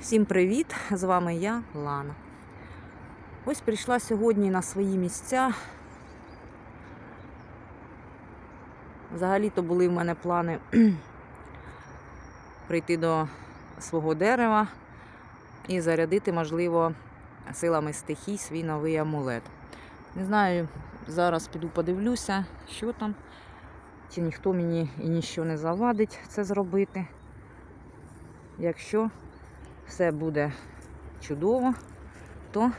Всім привіт! З вами я, Лана. Ось прийшла сьогодні на свої місця. Взагалі-то були в мене плани прийти до свого дерева і зарядити, можливо, силами стихій свій новий амулет. Не знаю, зараз піду подивлюся, що там, чи ніхто мені і ніщо не завадить це зробити. Якщо все буде чудово, то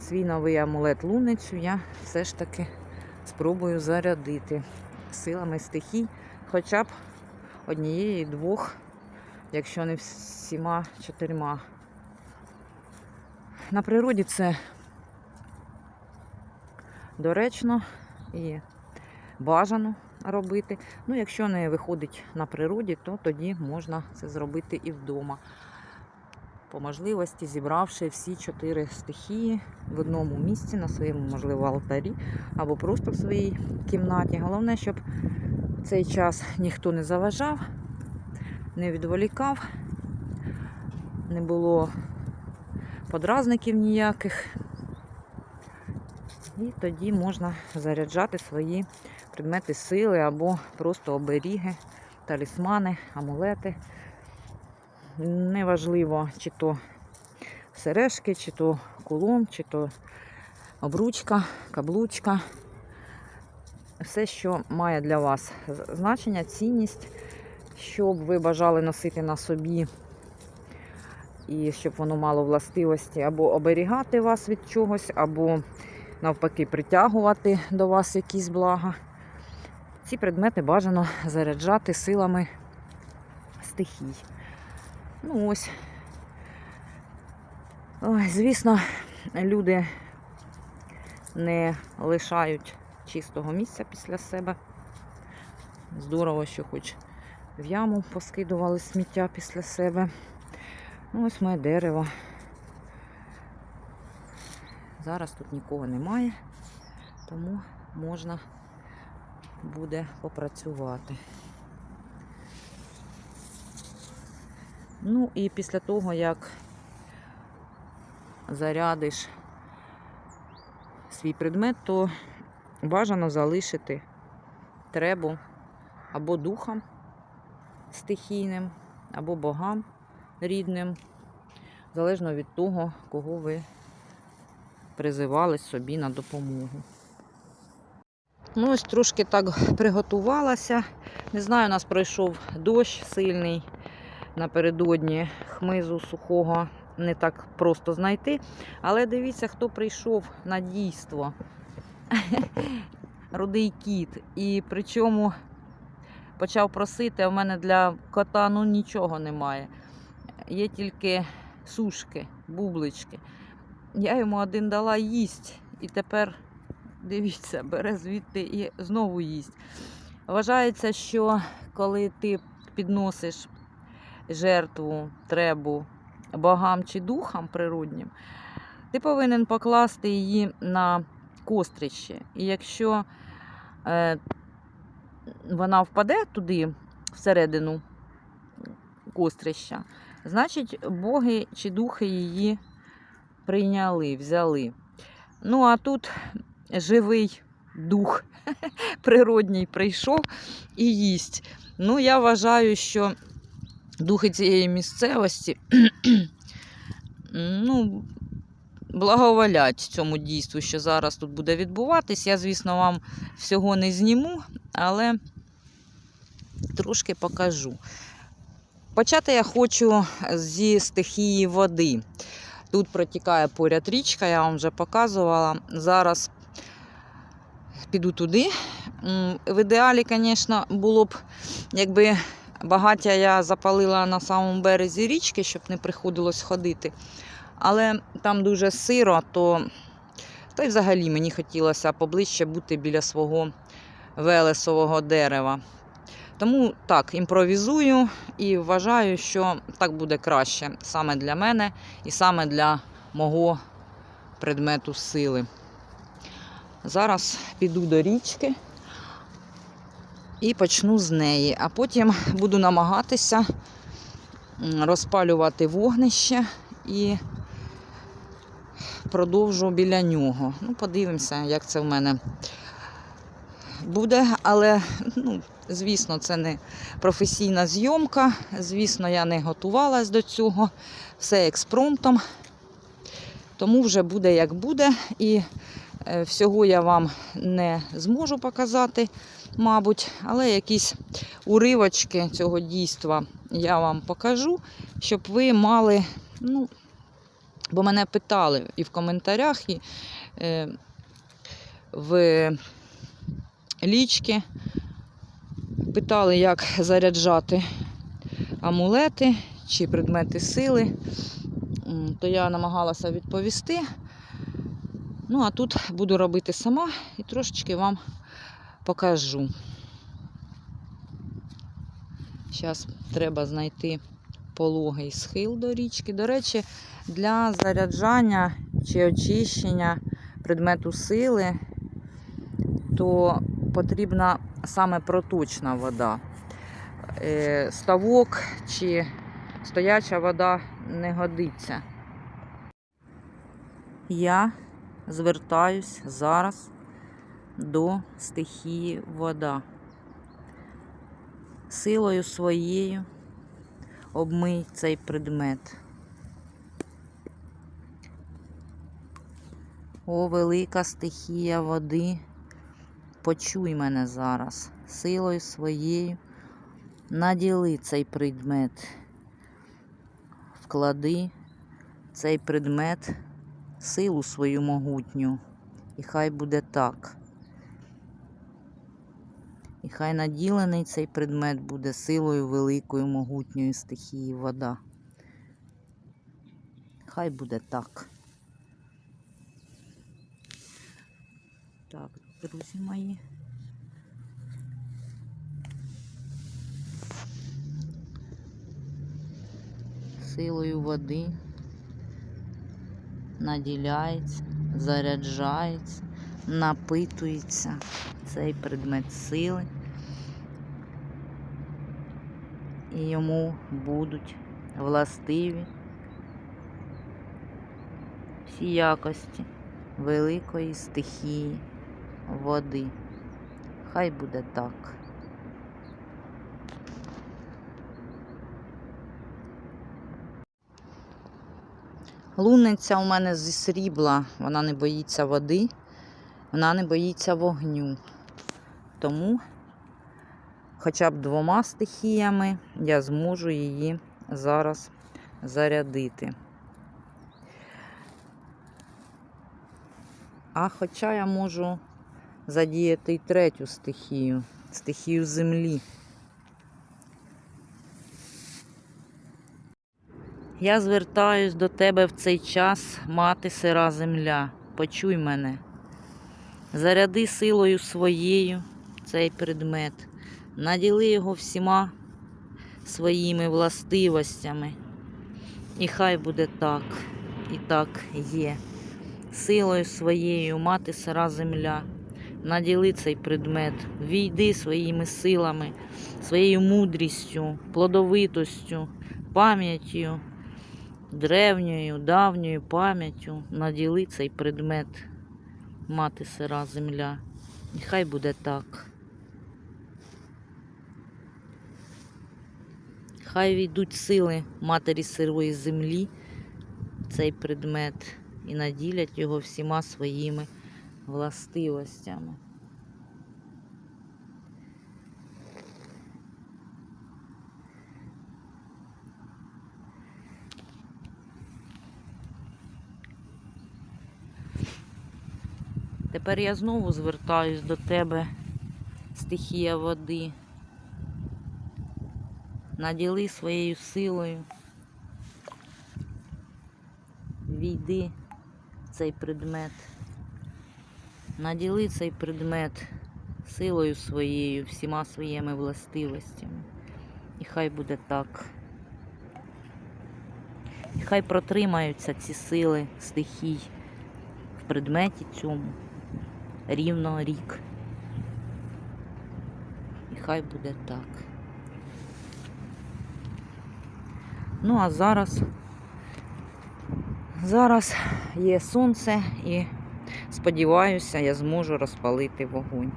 свій новий амулет луницю я все ж таки спробую зарядити силами стихій, хоча б однієї, двох, якщо не всіма чотирма. На природі це доречно і бажано робити. Ну, якщо не виходить на природі, то тоді можна це зробити і вдома. По можливості зібравши всі чотири стихії в одному місці, на своєму, можливо, алтарі або просто в своїй кімнаті. Головне, щоб цей час ніхто не заважав, не відволікав, не було подразників ніяких. І тоді можна заряджати свої предмети сили або просто оберіги, талісмани, амулети. Неважливо, чи то сережки, чи то кулон, чи то обручка, каблучка. Все, що має для вас значення, цінність, що б ви бажали носити на собі, і щоб воно мало властивості або оберігати вас від чогось, або навпаки притягувати до вас якісь блага. Ці предмети бажано заряджати силами стихій. Ну ось. Ой, звісно, люди не лишають чистого місця після себе. Здорово, що хоч в яму поскидували сміття після себе. Ну, ось моє дерево. Зараз тут нікого немає, тому можна буде попрацювати. Ну і після того, як зарядиш свій предмет, то бажано залишити требу або духам стихійним, або богам рідним, залежно від того, кого ви призивали собі на допомогу. Ну, ось трошки так приготувалася. Не знаю, у нас пройшов дощ сильний напередодні хмизу сухого. Не так просто знайти. Але дивіться, хто прийшов на дійство. Рудий кіт. І причому почав просити, а в мене для кота ну, нічого немає. Є тільки сушки, бублички. Я йому один дала їсть, і тепер, дивіться, бере звідти і знову їсть. Вважається, що коли ти підносиш жертву, требу богам чи духам природнім, ти повинен покласти її на кострище. І якщо е, вона впаде туди, всередину кострища, значить боги чи духи її прийняли, взяли. Ну, а тут живий дух природній прийшов і їсть. Ну, я вважаю, що духи цієї місцевості ну, благоволять цьому дійству, що зараз тут буде відбуватись. Я, звісно, вам всього не зніму, але трошки покажу. Почати я хочу зі стихії води. Тут протікає поряд річка, я вам вже показувала. Зараз піду туди. В ідеалі, звісно, було б, якби багаття я запалила на самому березі річки, щоб не приходилось ходити. Але там дуже сиро, то та й взагалі мені хотілося поближче бути біля свого велесового дерева. Тому так, імпровізую і вважаю, що так буде краще саме для мене і саме для мого предмету сили. Зараз піду до річки і почну з неї, а потім буду намагатися розпалювати вогнище і продовжу біля нього. Ну, подивимося, як це в мене буде, але, ну, звісно, це не професійна зйомка. Звісно, я не готувалась до цього. Все експромтом. Тому вже буде як буде. І всього я вам не зможу показати, мабуть, але якісь уривочки цього дійства я вам покажу, щоб ви мали, ну, бо мене питали і в коментарях, і е, в лічки. Питали, як заряджати амулети чи предмети сили. То я намагалася відповісти. Ну, а тут буду робити сама і трошечки вам покажу. Зараз треба знайти пологий схил до річки. До речі, для заряджання чи очищення предмету сили, то потрібна саме проточна вода. Е, Ставок чи стояча вода не годиться. Я звертаюсь зараз до стихії вода. Силою своєю обмий цей предмет. О, велика стихія води, почуй мене зараз, силою своєю наділи цей предмет, вклади цей предмет силу свою могутню, і хай буде так. І хай наділений цей предмет буде силою великою могутньої стихії вода. Хай буде так. Так, друзі мої. Силою води наділяється, заряджається, напитується цей предмет сили. І йому будуть властиві всі якості великої стихії води. Хай буде так. Лунниця у мене зі срібла, вона не боїться води, вона не боїться вогню. Тому хоча б двома стихіями я зможу її зараз зарядити. А хоча я можу задіяти й третю стихію, стихію землі. Я звертаюсь до тебе в цей час, мати сира земля. Почуй мене. Заряди силою своєю цей предмет, наділи його всіма своїми властивостями. І хай буде так, і так є. Силою своєю, мати сира земля, наділи цей предмет, війди своїми силами, своєю мудрістю, плодовитостю, пам'яттю, древньою, давньою пам'яттю, наділи цей предмет, мати сира земля. І хай буде так. Хай війдуть сили матері сирої землі цей предмет і наділять його всіма своїми властивостями. Тепер я знову звертаюсь до тебе, стихія води. Наділи своєю силою. Війди в цей предмет. Наділи цей предмет силою своєю, всіма своїми властивостями. І хай буде так. І хай протримаються ці сили стихій в предметі цьому рівно рік. І хай буде так. Ну, а зараз, зараз є сонце і сподіваюся, я зможу розпалити вогонь.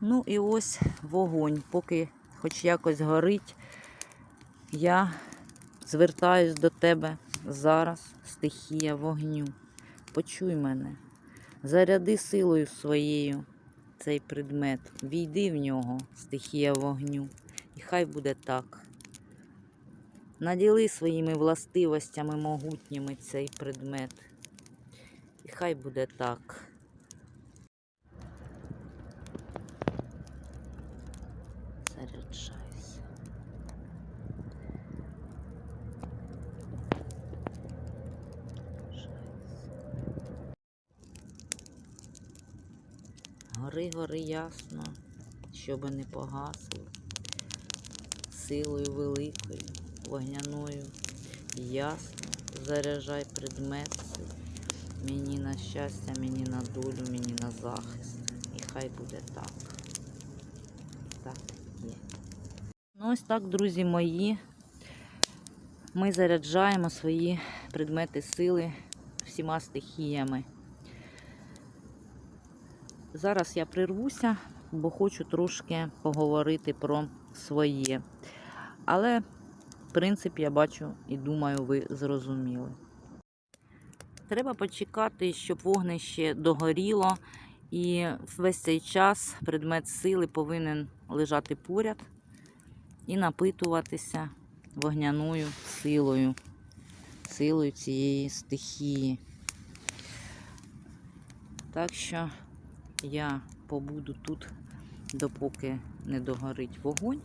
Ну і ось вогонь. Поки хоч якось горить, я звертаюсь до тебе зараз, стихія вогню. Почуй мене, заряди силою своєю цей предмет, війди в нього, стихія вогню, і хай буде так. Наділи своїми властивостями могутніми цей предмет. І хай буде так. Гори, гори ясно, щоби не погасло, силою великою, вогняною, ясно заряджай предмет мені на щастя, мені на долю, мені на захист. І хай буде так. Так є. Ну ось так, друзі мої. Ми заряджаємо свої предмети сили всіма стихіями. Зараз я прирвуся, бо хочу трошки поговорити про своє. Але принцип я бачу і думаю, ви зрозуміли. Треба почекати, щоб вогнище догоріло, і весь цей час предмет сили повинен лежати поряд і напитуватися вогняною силою, силою цієї стихії. Так що я побуду тут, допоки не догорить вогонь,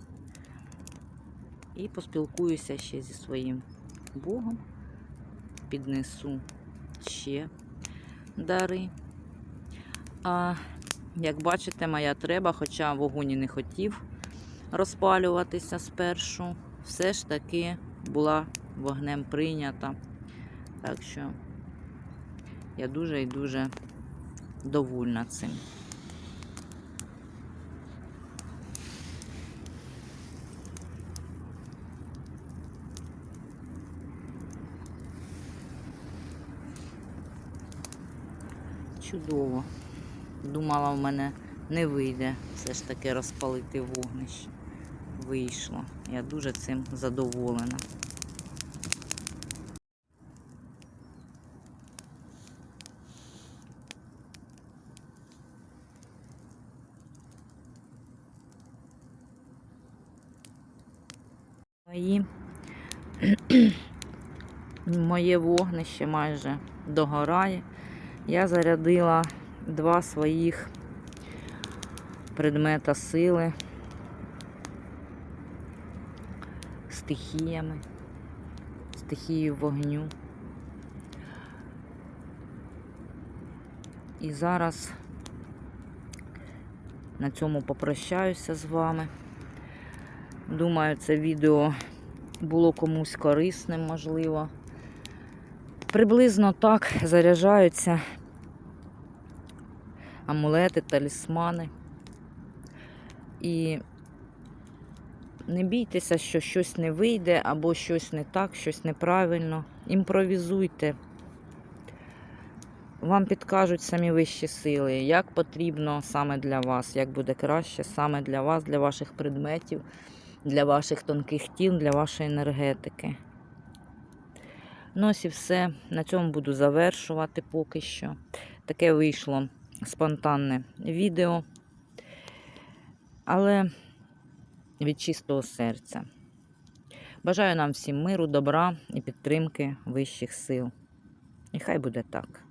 і поспілкуюся ще зі своїм Богом, піднесу ще дари. А як бачите, моя треба, хоча вогонь і не хотів розпалюватися спершу, все ж таки була вогнем прийнята. Так що я дуже і дуже довольна цим. Чудово. Думала, в мене не вийде все ж таки розпалити вогнище. Вийшло. Я дуже цим задоволена. Мої моє вогнище майже догорає. Я зарядила два своїх предмета сили стихіями, стихією вогню. І зараз на цьому попрощаюся з вами. Думаю, це відео було комусь корисним, можливо. Приблизно так заряджаються амулети, талісмани. І не бійтеся, що щось не вийде, або щось не так, щось неправильно. Імпровізуйте. Вам підкажуть самі вищі сили, як потрібно саме для вас, як буде краще саме для вас, для ваших предметів, для ваших тонких тіл, для вашої енергетики. Ну ось і все. На цьому буду завершувати поки що. Таке вийшло спонтанне відео, але від чистого серця. Бажаю нам всім миру, добра і підтримки вищих сил. І хай буде так.